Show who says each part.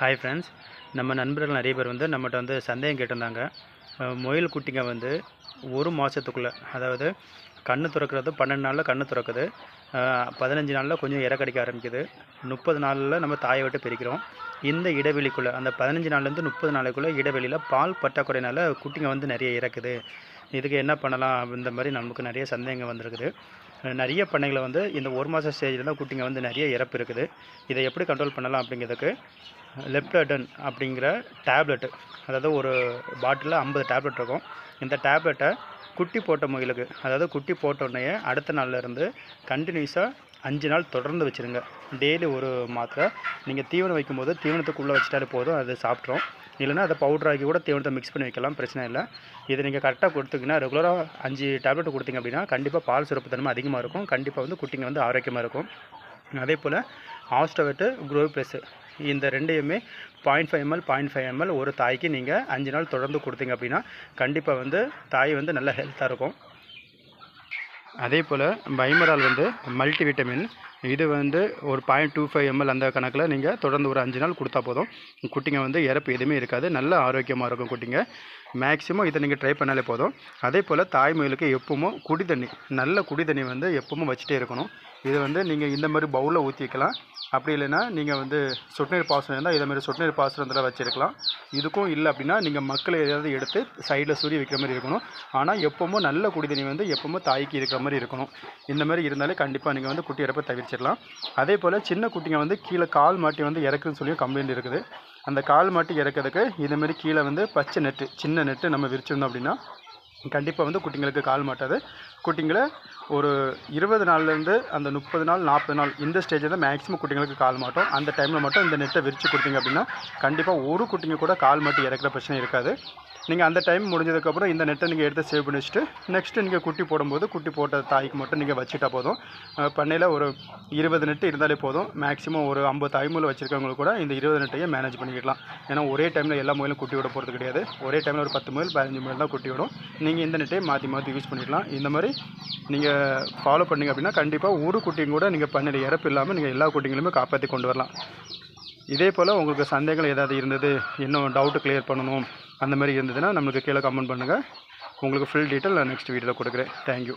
Speaker 1: Hi friends நம்ம நண்பர்கள் நிறைய பேர் வந்து நம்மகிட்ட வந்து சந்தேகம் கேட்டிருந்தாங்க. முயல் குட்டிங்க வந்து ஒரு மாதத்துக்குள்ளே அதாவது கண்ணு திறக்கிறது பன்னெண்டு நாளில் கண்ணு திறக்குது. பதினஞ்சு நாளில் கொஞ்சம் இற கிடைக்க ஆரம்பிக்குது. முப்பது நாளில் நம்ம தாயை விட்டு பிரிக்கிறோம். இந்த இடைவெளிக்குள்ளே அந்த பதினஞ்சு நாள்லேருந்து முப்பது நாளைக்குள்ளே இடைவெளியில் பால் பற்றாக்குறையினால் குட்டிங்க வந்து நிறைய இறக்குது. இதுக்கு என்ன பண்ணலாம் இந்த மாதிரி நமக்கு நிறைய சந்தேகங்கள் வந்திருக்குது. நிறைய பண்ணைகளை வந்து இந்த ஒரு மாத ஸ்டேஜில் தான் குட்டிங்க வந்து நிறைய இறப்பு இருக்குது. இதை எப்படி கண்ட்ரோல் பண்ணலாம் அப்படிங்கிறதுக்கு லெப்டடன் அப்படிங்கிற டேப்லெட்டு அதாவது ஒரு பாட்டிலில் ஐம்பது டேப்லெட் இருக்கும். இந்த டேப்லெட்டை குட்டி போட்ட முயலுக்கு அதாவது குட்டி போட்ட உடனே அடுத்த நாள்ல இருந்து கண்டினியூஸாக அஞ்சு நாள் தொடர்ந்து வச்சுருங்க. டெய்லி ஒரு மாத்திரை. நீங்கள் தீவனம் வைக்கும்போது தீவனத்துக்குள்ளே வச்சுட்டாலே போதும் அது சாப்பிட்றோம் இல்லைன்னா அதை பவுட்ராக்கி கூட தீவனத்தை மிக்ஸ் பண்ணி வைக்கலாம் பிரச்சனை இல்லை. இதை நீங்கள் கரெக்டாக கொடுத்தீங்கன்னா ரெகுலராக அஞ்சு டேப்லெட் கொடுத்தீங்க அப்படின்னா கண்டிப்பாக பால் சுரப்பு தன்மை அதிகமாக இருக்கும். கண்டிப்பாக வந்து குட்டிங்க வந்து ஆரோக்கியமாக இருக்கும். அதே போல் ஆஸ்டோவேட்டு குரோ ப்ளஸ்ஸு இந்த ரெண்டையுமே point five ml point five ml ஒரு தாய்க்கு நீங்கள் அஞ்சு நாள் தொடர்ந்து கொடுத்தீங்க அப்படின்னா கண்டிப்பாக வந்து தாய் வந்து நல்ல ஹெல்த்தாக இருக்கும். அதே போல் பைமரால் வந்து மல்டி விட்டமின் இது வந்து ஒரு பாயிண்ட் டூ ஃபைவ் எம்எல் அந்த கணக்கில் நீங்கள் தொடர்ந்து ஒரு அஞ்சு நாள் கொடுத்தா போதும். குட்டிங்க வந்து இறப்பு எதுவுமே இருக்காது நல்ல ஆரோக்கியமாக இருக்கும் குட்டிங்க. மேக்ஸிமம் இதை நீங்கள் ட்ரை பண்ணாலே போதும். அதே போல் தாய்மொழிக்கு எப்பவும் குடி தண்ணி நல்ல குடி தண்ணி வந்து எப்பவும் வச்சுட்டே இருக்கணும். இது வந்து நீங்கள் இந்த மாதிரி பவுலில் ஊற்றி வைக்கலாம் அப்படி இல்லைன்னா நீங்கள் வந்து சொட்டுநீர் பாசனம் இருந்தால் இதை மாதிரி சொட்டுநீர் பாசனத்தில் வச்சுருக்கலாம். இதுக்கும் இல்லை அப்படின்னா நீங்கள் மக்களை எதாவது எடுத்து சைடில் சூரிய வைக்கிற மாதிரி இருக்கணும். ஆனால் எப்போவுமே நல்ல குடி தண்ணி வந்து எப்பவும் தாய்க்கு இருக்கிற மாதிரி இருக்கணும். இந்த மாதிரி இருந்தாலே கண்டிப்பாக நீங்கள் வந்து குட்டி இறப்பை தவிர்த்திடலாம். அதே போல் சின்ன குட்டிங்க வந்து கீழே கால் மாட்டி வந்து இறக்குன்னு சொல்லி கம்ப்ளைண்ட் இருக்குது. அந்த கால் மாட்டி இறக்கிறதுக்கு இதேமாரி கீழே வந்து பச்சை நெட்டு சின்ன நெட்டு நம்ம விரிச்சிருந்தோம் அப்படின்னா கண்டிப்பாக வந்து குட்டிங்களுக்கு கால் மாட்டாது. குட்டிங்களை ஒரு இருபது நாள்லேருந்து அந்த முப்பது நாள் நாற்பது நாள் இந்த ஸ்டேஜில் தான் மேக்ஸிமம் குட்டிங்களுக்கு கால் மாட்டோம். அந்த டைமில் மட்டும் இந்த நெட்டை விரித்து கொடுத்தீங்க அப்படின்னா கண்டிப்பாக ஒரு குட்டிங்க கூட கால் மாட்டி இறக்குற பிரச்சனை இருக்காது. நீங்கள் அந்த டைம் முடிஞ்சதுக்கப்புறம் இந்த நெட்டை நீங்கள் எடுத்து சேவ் பண்ணி வச்சுட்டு நெக்ஸ்ட்டு நீங்கள் குட்டி போடும்போது குட்டி போட்ட தாய்க்கு மட்டும் நீங்கள் வச்சுட்டா போதும். பண்ணையில் ஒரு இருபது நெட்டு இருந்தாலே போதும். மேக்ஸிமம் ஒரு ஐம்பது தாய்மூல வச்சுருக்கவங்க கூட இந்த இருபது நெட்டையே மேனேஜ் பண்ணிக்கலாம் ஏன்னா ஒரே டைமில் எல்லா முயலும் குட்டி விட போகிறது கிடையாது. ஒரே டைமில் ஒரு பத்து முயல் பதினஞ்சு முயல் தான் குட்டி விடும். நீங்கள் இந்த நெட்டையை மாற்றி மாற்றி யூஸ் பண்ணிக்கலாம். இந்த மாதிரி நீங்கள் ஃபாலோ பண்ணிங்க அப்படின்னா கண்டிப்பாக ஒரு குட்டியும் கூட நீங்கள் பண்ணையில் இறப்பு இல்லாமல் நீங்கள் எல்லா குட்டிங்களுமே காப்பாற்றி கொண்டு வரலாம். இதே போல் உங்களுக்கு சந்தேகங்கள் ஏதாவது இருந்தது இன்னும் டவுட்டு கிளியர் பண்ணணும் அந்த மாதிரி இருந்ததுன்னா நம்மளுக்கு கீழே கமெண்ட் பண்ணுங்கள் உங்களுக்கு ஃபுல் டீட்டெயில் நான் நெக்ஸ்ட் வீடியோவில் கொடுக்குறேன். தேங்க்யூ